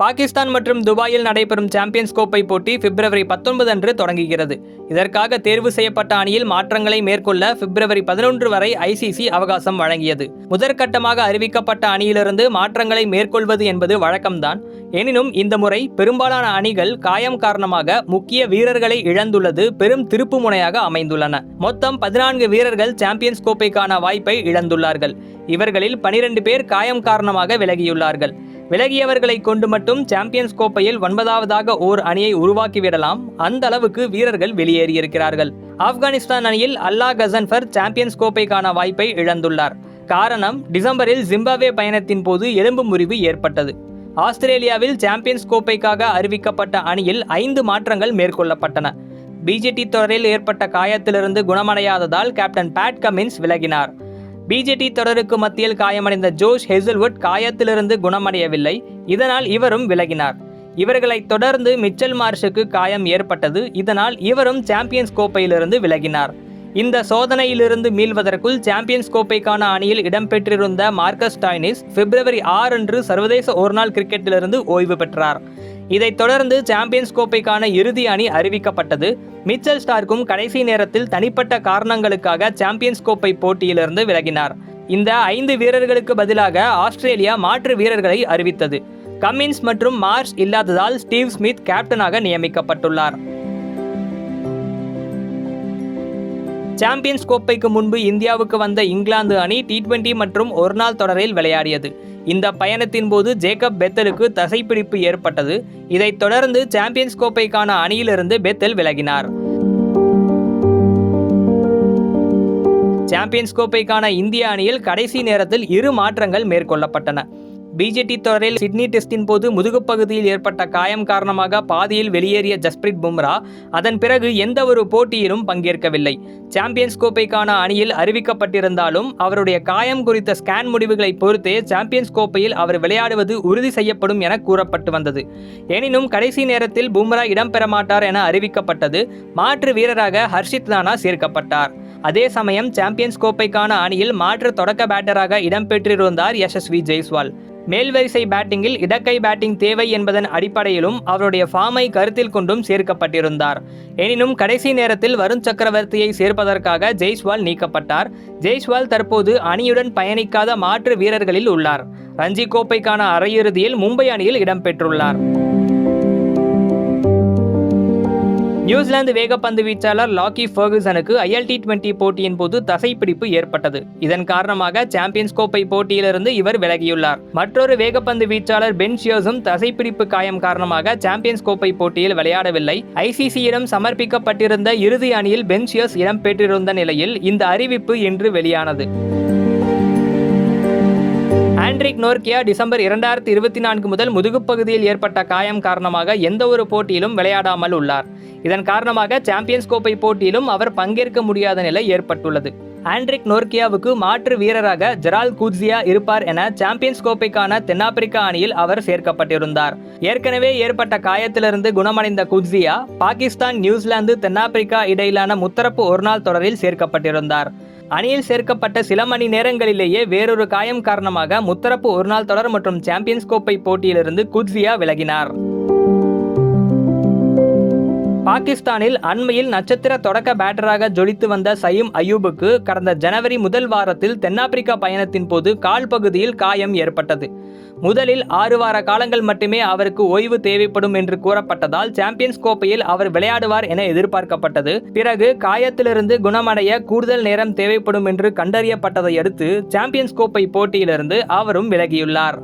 பாகிஸ்தான் மற்றும் துபாயில் நடைபெறும் சாம்பியன்ஸ் கோப்பை போட்டி பிப்ரவரி பத்தொன்பது அன்று தொடங்குகிறது. இதற்காக தேர்வு செய்யப்பட்ட அணியில் மாற்றங்களை மேற்கொள்ள பிப்ரவரி பதினொன்று வரை ஐசிசி அவகாசம் வழங்கியது. முதற்கட்டமாக அறிவிக்கப்பட்ட அணியிலிருந்து மாற்றங்களை மேற்கொள்வது என்பது வழக்கம்தான். எனினும் இந்த முறை பெரும்பாலான அணிகள் காயம் காரணமாக முக்கிய வீரர்களை இழந்துள்ளது பெரும் திருப்பு முனையாக அமைந்துள்ளன. மொத்தம் பதினான்கு வீரர்கள் சாம்பியன்ஸ் கோப்பைக்கான வாய்ப்பை இழந்துள்ளார்கள். இவர்களில் பனிரெண்டு பேர் காயம் காரணமாக விலகியுள்ளார்கள். விலகியவர்களை கொண்டு மட்டும் சாம்பியன்ஸ் கோப்பையில் ஒன்பதாவதாக ஓர் அணியை உருவாக்கிவிடலாம். அந்த அளவுக்கு வீரர்கள் வெளியேறியிருக்கிறார்கள். ஆப்கானிஸ்தான் அணியில் அல்லா கசன்பர் சாம்பியன்ஸ் கோப்பைக்கான வாய்ப்பை இழந்துள்ளார். காரணம் டிசம்பரில் ஜிம்பாவே பயணத்தின் போது எலும்பு முறிவு ஏற்பட்டது. ஆஸ்திரேலியாவில் சாம்பியன்ஸ் கோப்பைக்காக அறிவிக்கப்பட்ட அணியில் ஐந்து மாற்றங்கள் மேற்கொள்ளப்பட்டன. பிஜேடி தொடரில் ஏற்பட்ட காயத்திலிருந்து குணமடையாததால் கேப்டன் பேட் கமின்ஸ் விலகினார். பிஜேடி தொடருக்கு மத்தியில் காயமடைந்த ஜோஷ் ஹெசல்வுட் காயத்திலிருந்து குணமடையவில்லை. இதனால் இவரும் விலகினார். இவர்களைத் தொடர்ந்து மிச்சல் மார்ஷுக்கு காயம் ஏற்பட்டது. இதனால் இவரும் சாம்பியன்ஸ் கோப்பையிலிருந்து விலகினார். இந்த சோதனையிலிருந்து மீள்வதற்குள் சாம்பியன்ஸ் கோப்பைக்கான அணியில் இடம்பெற்றிருந்த மார்க்கஸ் டாய்னிஸ் பிப்ரவரி ஆறு அன்று சர்வதேச ஒருநாள் கிரிக்கெட்டிலிருந்து ஓய்வு பெற்றார். இதைத் தொடர்ந்து சாம்பியன்ஸ் கோப்பைக்கான இறுதி அணி அறிவிக்கப்பட்டது. மிச்சல் ஸ்டார்க்கும் கடைசி நேரத்தில் தனிப்பட்ட காரணங்களுக்காக சாம்பியன்ஸ் கோப்பை போட்டியிலிருந்து விலகினார். இந்த ஐந்து வீரர்களுக்கு பதிலாக ஆஸ்திரேலியா மாற்று வீரர்களை அறிவித்தது. கம்மின்ஸ் மற்றும் மார்ஷ் இல்லாததால் ஸ்டீவ் ஸ்மித் கேப்டனாக நியமிக்கப்பட்டுள்ளார். சாம்பியன்ஸ் கோப்பைக்கு முன்பு இந்தியாவுக்கு வந்த இங்கிலாந்து அணி டி டுவெண்டி மற்றும் ஒருநாள் தொடரில் விளையாடியது. இந்த பயணத்தின் போது ஜேக்கப் பெத்தலுக்கு தசைப்பிடிப்பு ஏற்பட்டது. இதைத் தொடர்ந்து சாம்பியன்ஸ் கோப்பைக்கான அணியிலிருந்து பெத்தல் விலகினார். சாம்பியன்ஸ் கோப்பைக்கான இந்திய அணியில் கடைசி நேரத்தில் இரு மாற்றங்கள் மேற்கொள்ளப்பட்டன. பிஜேடி தொடரில் சிட்னி டெஸ்டின் போது முதுகுப்பகுதியில் ஏற்பட்ட காயம் காரணமாக பாதியில் வெளியேறிய ஜஸ்பிரித் பும்ரா அதன் பிறகு எந்த ஒரு போட்டியிலும் பங்கேற்கவில்லை. சாம்பியன்ஸ் கோப்பைக்கான அணியில் அறிவிக்கப்பட்டிருந்தாலும் அவருடைய காயம் குறித்த ஸ்கேன் முடிவுகளை பொறுத்தே சாம்பியன்ஸ் கோப்பையில் அவர் விளையாடுவது உறுதி செய்யப்படும் என கூறப்பட்டு வந்தது. எனினும் கடைசி நேரத்தில் பும்ரா இடம்பெற மாட்டார் என அறிவிக்கப்பட்டது. மாற்று வீரராக ஹர்ஷித் தானா சேர்க்கப்பட்டார். அதே சமயம் சாம்பியன்ஸ் கோப்பைக்கான அணியில் மாற்று தொடக்க பேட்டராக இடம்பெற்றிருந்தார் யசஸ்வி ஜெய்ஸ்வால். மேல்வரிசை பேட்டிங்கில் இடக்கை பேட்டிங் தேவை என்பதன் அடிப்படையிலும் அவருடைய ஃபார்மை கருத்தில் கொண்டும் சேர்க்கப்பட்டிருந்தார். எனினும் கடைசி நேரத்தில் வருண் சக்கரவர்த்தியை சேர்ப்பதற்காக ஜெய்ஸ்வால் நீக்கப்பட்டார். ஜெய்ஸ்வால் தற்போது அணியுடன் பயணிக்காத மாற்று வீரர்களில் உள்ளார். ரஞ்சி கோப்பைக்கான அரையிறுதியில் மும்பை அணியில் இடம்பெற்றுள்ளார் நியூசிலாந்து வேகப்பந்து வீச்சாளர் லாக்கி ஃபர்குசனுக்கு ஐஎல் டி டுவெண்டி போட்டியின் போது தசைப்பிடிப்பு ஏற்பட்டது. இதன் காரணமாக சாம்பியன்ஸ் கோப்பை போட்டியிலிருந்து இவர் விலகியுள்ளார். மற்றொரு வேகப்பந்து வீச்சாளர் பென்ஷியோஸும் தசைப்பிடிப்பு காயம் காரணமாக சாம்பியன்ஸ் கோப்பை போட்டியில் விளையாடவில்லை. ஐசிசியிடம் சமர்ப்பிக்கப்பட்டிருந்த இறுதி அணியில் பென்ஷியோஸ் இடம்பெற்றிருந்த நிலையில் இந்த அறிவிப்பு இன்று வெளியானது. ஆண்ட்ரிக் நோர்கியா டிசம்பர் இரண்டாயிரத்தி இருபத்தி நான்கு முதல் முதுகுப்பகுதியில் ஏற்பட்ட காயம் காரணமாக எந்த ஒரு போட்டியிலும் விளையாடாமல் உள்ளார். இதன் காரணமாக சாம்பியன்ஸ் கோப்பை போட்டியிலும் அவர் பங்கேற்க முடியாத நிலை ஏற்பட்டுள்ளது. ஆண்ட்ரிக் நோர்கியாவுக்கு மாற்று வீரராக ஜெரால் கூட்சியா இருப்பார் என சாம்பியன்ஸ் கோப்பைக்கான தென்னாப்பிரிக்கா அணியில் அவர் சேர்க்கப்பட்டிருந்தார். ஏற்கனவே ஏற்பட்ட காயத்திலிருந்து குணமடைந்த குட்சியா பாகிஸ்தான் நியூசிலாந்து தென்னாப்பிரிக்கா இடையிலான முத்தரப்பு ஒருநாள் தொடரில் சேர்க்கப்பட்டிருந்தார். அணியில் சேர்க்கப்பட்ட சில மணி நேரங்களிலேயே வேறொரு காயம் காரணமாக முத்தரப்பு ஒருநாள் தொடர் மற்றும் சாம்பியன்ஸ் கோப்பை போட்டியிலிருந்து குட்சியா விலகினார். பாகிஸ்தானில் அண்மையில் நட்சத்திர தொடக்க பேட்டராக ஜொலித்து வந்த சயீம் அயூபுக்கு கடந்த ஜனவரி முதல் வாரத்தில் தென்னாப்பிரிக்கா பயணத்தின் போது கால் பகுதியில் காயம் ஏற்பட்டது. முதலில் ஆறு வார காலங்கள் மட்டுமே அவருக்கு ஓய்வு தேவைப்படும் என்று கூறப்பட்டதால் சாம்பியன்ஸ் கோப்பையில் அவர் விளையாடுவார் என எதிர்பார்க்கப்பட்டது. பிறகு காயத்திலிருந்து குணமடைய கூடுதல் நேரம் தேவைப்படும் என்று கண்டறியப்பட்டதை அடுத்து சாம்பியன்ஸ் கோப்பை போட்டியிலிருந்து அவரும் விலகியுள்ளார்.